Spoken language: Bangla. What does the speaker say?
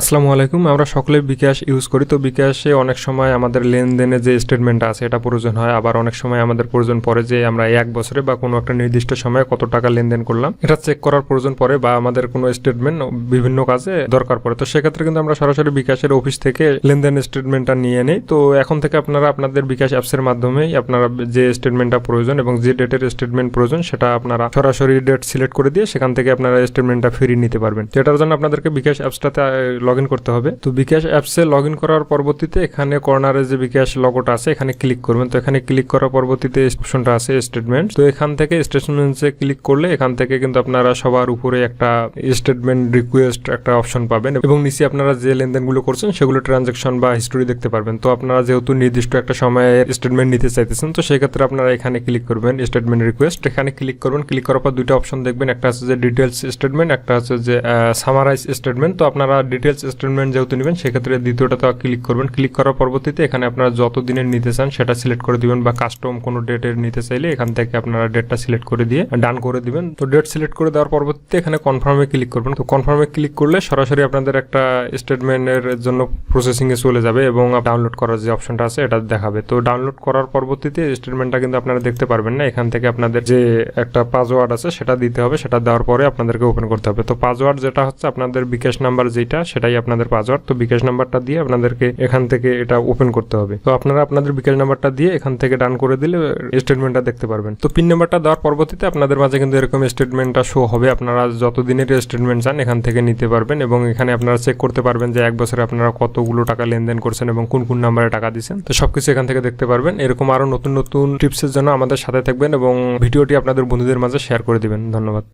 আসসালামু আলাইকুম, আমরা সকলে বিকাশ ইউজ করি। তো বিকাশে অনেক সময় আমাদের লেনদেনের যে স্টেটমেন্ট আছে, এটা প্রয়োজন হয়। আবার অনেক সময় আমাদের প্রয়োজন পড়ে যে আমরা এক বছরে বা কোনো একটা নির্দিষ্ট সময়ে কত টাকা লেনদেন করলাম। এটা চেক করার প্রয়োজন পড়ে বা আমাদের কোনো স্টেটমেন্ট বিভিন্ন কাজে দরকার পড়ে। তো সেক্ষেত্রে কিন্তু আমরা সরাসরি বিকাশের অফিস থেকে লেনদেন স্টেটমেন্টটা নিয়ে নিই। তো এখন থেকে আপনারা আপনাদের বিকাশ অ্যাপসের মাধ্যমেই আপনারা যে স্টেটমেন্টটা প্রয়োজন এবং যে ডেটের স্টেটমেন্ট প্রয়োজন, সেটা আপনারা সরাসরি ডেট সিলেক্ট করে দিয়ে সেখান থেকে আপনারা স্টেটমেন্টটা ফিরিয়ে নিতে পারবেন। যেটার জন্য আপনাদেরকে বিকাশ অ্যাপসটাতে লগ করতে হবে। তো বিকাশ অ্যাপসে লগ করার পরবর্তীতে এখানে কর্নারে যে বিকাশ লগোটা আছে, এখানে ক্লিক করবেন। তো এখানে ক্লিক করার পরবর্তীতে অপশনটা আছে স্টেটমেন্ট তো এখান থেকে স্টেটমেন্টসে ক্লিক করলে এখান থেকে কিন্তু আপনারা সবার উপরে একটা স্টেটমেন্ট রিকোয়েস্ট একটা অপশন পাবেন এবং নিচে আপনারা যে লেনদেনগুলো করছেন, সেগুলো ট্রানজাকশন বা হিস্টোরি দেখতে পারবেন। তো আপনারা যেহেতু নির্দিষ্ট একটা সময়ে স্টেটমেন্ট নিতে চাইতেছেন, তো সেক্ষেত্রে আপনারা এখানে ক্লিক করবেন স্টেটমেন্ট রিকোয়েস্ট এখানে ক্লিক করবেন। ক্লিক করার পর দুইটা অপশন দেখবেন। একটা আছে যে ডিটেলস স্টেটমেন্ট একটা আছে যে সামারাইজ স্টেটমেন্ট তো আপনারা ডিটেলস স্টেটমেন্ট যেহেতু নেবেন, সেক্ষেত্রে দ্বিতীয়টাতে ক্লিক করবেন। ক্লিক করার পরবর্তীতে এখানে আপনারা যত দিনের নিতে চান সেটা সিলেক্ট করে দিবেন বা কাস্টম কোনো ডেটের নিতে চাইলে এখান থেকে আপনারা ডেটটা সিলেক্ট করে দিয়ে ডান করে দিবেন। তো ডেট সিলেক্ট করে দেওয়ার পরবর্তীতে এখানে কনফার্মে ক্লিক করবেন। তো কনফার্মে ক্লিক করলে সরাসরি আপনাদের একটা স্টেটমেন্টের জন্য প্রসেসিং এ চলে যাবে এবং ডাউনলোড করার যে অপশনটা আছে এটা দেখাবে। তো ডাউনলোড করার পরবর্তীতে স্টেটমেন্টটা কিন্তু আপনারা দেখতে পারবেন না। এখান থেকে আপনাদের যে একটা পাসওয়ার্ড আছে সেটা দিতে হবে, সেটা দেওয়ার পরে আপনাদেরকে ওপেন করতে হবে। তো পাসওয়ার্ড যেটা হচ্ছে আপনাদের বিকাশ নাম্বার যেটা সেটাই আপনাদের পাসওয়ার্ড। তো বিকাশ নাম্বারটা দিয়ে আপনাদেরকে এখান থেকে এটা ওপেন করতে হবে। তো আপনারা আপনাদের বিকাশ নাম্বারটা দিয়ে এখান থেকে ডান করে দিলে স্টেটমেন্টটা দেখতে পারবেন। তো পিন নাম্বারটা দেওয়ার পরবর্তীতে আপনাদের মাঝে কিন্তু এরকম স্টেটমেন্টটা শো হবে। আপনারা যত দিনের স্টেটমেন্ট চান এখান থেকে নিতে পারবেন এবং এখানে আপনারা চেক করতে পারবেন যে এক বছরে আপনারা কতগুলো টাকা লেনদেন করছেন এবং কোন কোন নাম্বারে টাকা দিচ্ছেন। তো সবকিছু এখান থেকে দেখতে পারবেন। এরকম আরও নতুন নতুন টিপসের জন্য আমাদের সাথে থাকবেন এবং ভিডিওটি আপনাদের বন্ধুদের মাঝে শেয়ার করে দিবেন। ধন্যবাদ।